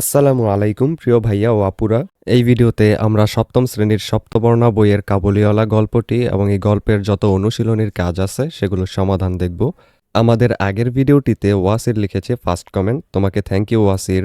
আসসালামু আলাইকুম, প্রিয় ভাইয়া ও আপুরা। এই ভিডিওতে আমরা সপ্তম শ্রেণির সপ্তবর্ণা বইয়ের কাবুলিওয়ালা গল্পটি এবং এই গল্পের যত অনুশীলনের কাজ আছে, সেগুলোর সমাধান দেখব। আমাদের আগের ভিডিওটিতে ওয়াসির লিখেছে ফার্স্ট কমেন্ট। তোমাকে থ্যাংক ইউ, ওয়াসির।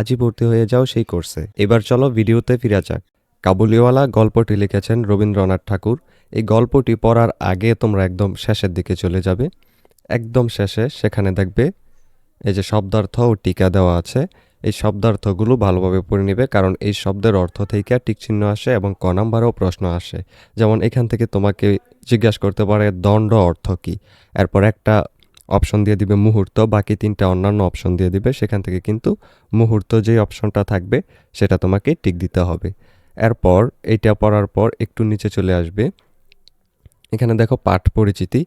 আজই ভর্তি হয়ে যাও সেই কোর্সে। এবার চলো ভিডিওতে ফিরে যাক। কাবুলিওয়ালা গল্পটি লিখেছেন রবীন্দ্রনাথ ঠাকুর। এই গল্পটি পড়ার আগে তোমরা একদম শেষের দিকে চলে যাবে। একদম শেষে সেখানে দেখবে এই যে শব্দার্থ ও টিকা দেওয়া আছে। এই শব্দার্থগুলো ভালোভাবে পড়ে নেবে কারণ এই শব্দের অর্থ থেকে টিকচিহ্ন আসে এবং ক নাম্বারেও প্রশ্ন আসে। যেমন এখান থেকে তোমাকে জিজ্ঞাসা করতে পারে দণ্ড অর্থ কী? এরপর একটা অপশন দিয়ে দিবে মুহূর্ত, বাকি তিনটা অন্যান্য অপশন দিয়ে দিবে, সেখান থেকে কিন্তু মুহূর্ত যেই অপশনটা থাকবে, সেটা তোমাকে টিক দিতে হবে। এরপর, এইটা পড়ার পর একটু নিচে চলে আসবে। এখানে দেখো পাঠ পরিচিতি,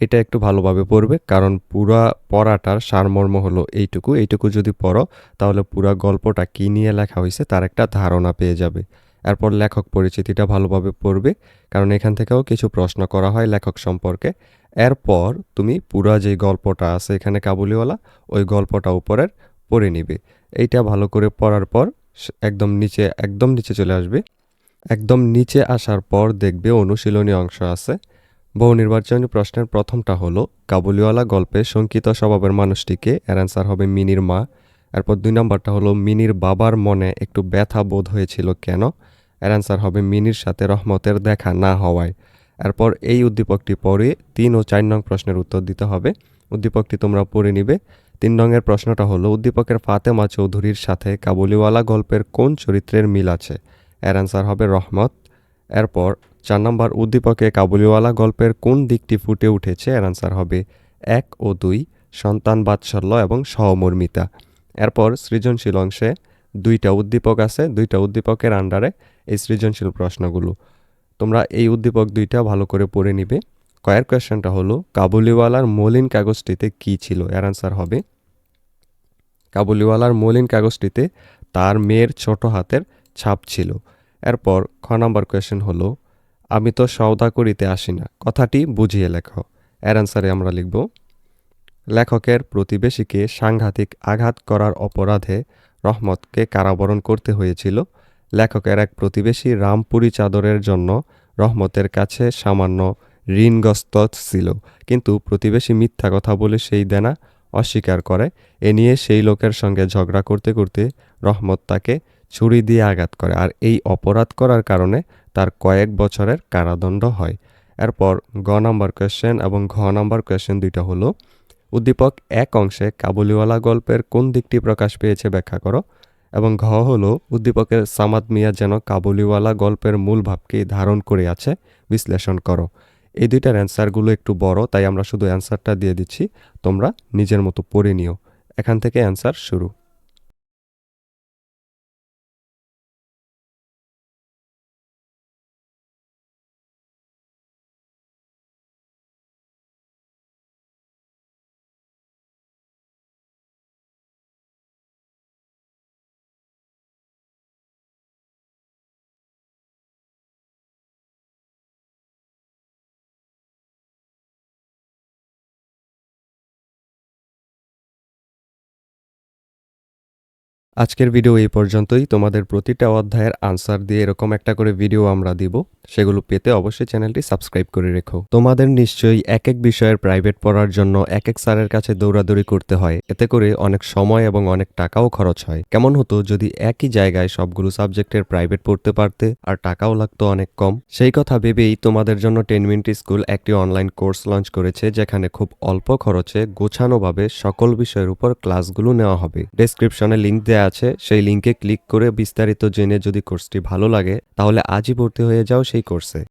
এটা একটু ভালোভাবে পড়বে, কারণ পুরা পড়াটার সারমর্ম হলো এইটুকু। এইটুকু যদি পড়ো, তাহলে পুরা গল্পটা কী নিয়ে লেখা হয়েছে, তার একটা ধারণা পেয়ে যাবে। এরপর লেখক পরিচিতিটা ভালোভাবে পড়বে, কারণ এখান থেকেও কিছু প্রশ্ন করা হয় লেখক সম্পর্কে। এরপর তুমি পুরা যে গল্পটা আছে এখানে কাবুলিওয়ালা, ওই গল্পটা উপরের পড়ে নিবে। এইটা ভালো করে পড়ার পর একদম নিচে একদম নিচে চলে আসবে। একদম নিচে আসার পর দেখবে অনুশীলনী অংশ আছে। বহু নির্বাচনী প্রশ্নের প্রথমটা হলো, কাবুলিওয়ালা গল্পে শঙ্কিত স্বভাবের মানুষটিকে এর অ্যান্সার হবে মিনির মা। এরপর দুই নম্বরটা হলো, মিনির বাবার মনে একটু ব্যথা বোধ হয়েছিল কেন? এর অ্যান্সার হবে মিনির সাথে রহমতের দেখা না হওয়ায়। এরপর এই উদ্দীপকটি পড়ে তিন ও চার নং প্রশ্নের উত্তর দিতে হবে। উদ্দীপকটি তোমরা পড়ে নিবে। তিন রঙের প্রশ্নটা হলো, উদ্দীপকের ফাতেমা চৌধুরীর সাথে কাবুলিওয়ালা গল্পের কোন চরিত্রের মিল আছে? এর অ্যান্সার হবে রহমত। এরপর চার নম্বর, উদ্দীপকে কাবুলিওয়ালা গল্পের কোন দিকটি ফুটে উঠেছে? এর অ্যান্সার হবে এক ও দুই, সন্তান বাৎসল্য এবং সহমর্মিতা। এরপর সৃজনশীল অংশে দুইটা উদ্দীপক আছে, দুইটা উদ্দীপকের আন্ডারে এই সৃজনশীল প্রশ্নগুলো। তোমরা এই উদ্দীপক দুইটা ভালো করে পড়ে নিবে। কয়ের কোয়েশ্চেনটা হলো, কাবুলিওয়ালার মলিন কাগজটিতে কি ছিল? এর অ্যান্সার হবে, কাবুলিওয়ালার মলিন কাগজটিতে তার মেয়ের ছোট হাতের ছাপ ছিল। এরপর খ নাম্বার কোয়েশ্চেন হলো, আমি তো সওদা করিতে আসি না। কথাটি বুঝিয়ে লেখো। এর অ্যান্সারে আমরা লিখব, লেখকের প্রতিবেশীকে সাংঘাতিক আঘাত করার অপরাধে রহমতকে কারাবরণ করতে হয়েছিল। লেখকের এক প্রতিবেশী রামপুরি চাদরের জন্য রহমতের কাছে সামান্য ঋণগ্রস্ত ছিল। কিন্তু প্রতিবেশী মিথ্যা কথা বলে সেই দেনা অস্বীকার করে। এ নিয়ে সেই লোকের সঙ্গে ঝগড়া করতে করতে রহমত তাকে ছুরি দিয়ে আঘাত করে। আর এই অপরাধ করার কারণে তার কয়েক বছরের কারাদণ্ড হয়। এরপর গ নাম্বার কোয়েশ্চেন এবং ঘ নাম্বার কোয়েশ্চেন দুইটা হলো, উদ্দীপক এক অংশে কাবুলিওয়ালা গল্পের কোন দিকটি প্রকাশ পেয়েছে ব্যাখ্যা করো। এবং ঘ হল, উদ্দীপকের সামাদ মিয়া যেন কাবুলিওয়ালা গল্পের মূল ভাবকেই ধারণ করে আছে, বিশ্লেষণ করো। এই দুইটার অ্যান্সারগুলো একটু বড়, তাই আমরা শুধু অ্যান্সারটা দিয়ে দিচ্ছি, তোমরা নিজের মতো পড়ে নিও। এখান থেকে অ্যান্সার শুরু। আজকের ভিডিও এই পর্যন্তই। তোমাদের প্রতিটা অধ্যায়ের আনসার দিয়ে এরকম একটা করে ভিডিও আমরা দিব। সেগুলো পেতে অবশ্যই চ্যানেলটি সাবস্ক্রাইব করে রেখো। তোমাদের নিশ্চয়ই এক এক বিষয়ের প্রাইভেট পড়ার জন্য এক এক স্যারের কাছে দৌড়াদৌড়ি করতে হয়। এতে করে অনেক সময় এবং অনেক টাকাও খরচ হয়। কেমন হতো যদি একই জায়গায় সবগুলো সাবজেক্টের প্রাইভেট পড়তে পারতে আর টাকাও লাগতো অনেক কম? সেই কথা ভেবেই তোমাদের জন্য টেন মিনিট স্কুল একটি অনলাইন কোর্স লঞ্চ করেছে, যেখানে খুব অল্প খরচে গোছানোভাবে সকল বিষয়ের উপর ক্লাসগুলো নেওয়া হবে। ডেসক্রিপশনে লিংক দেওয়া আছে, সেই লিংকে ক্লিক করে বিস্তারিত জেনে যদি কোর্সটি ভালো লাগে, তাহলে আজই ভর্তি হয়ে যাও সেই কোর্সে।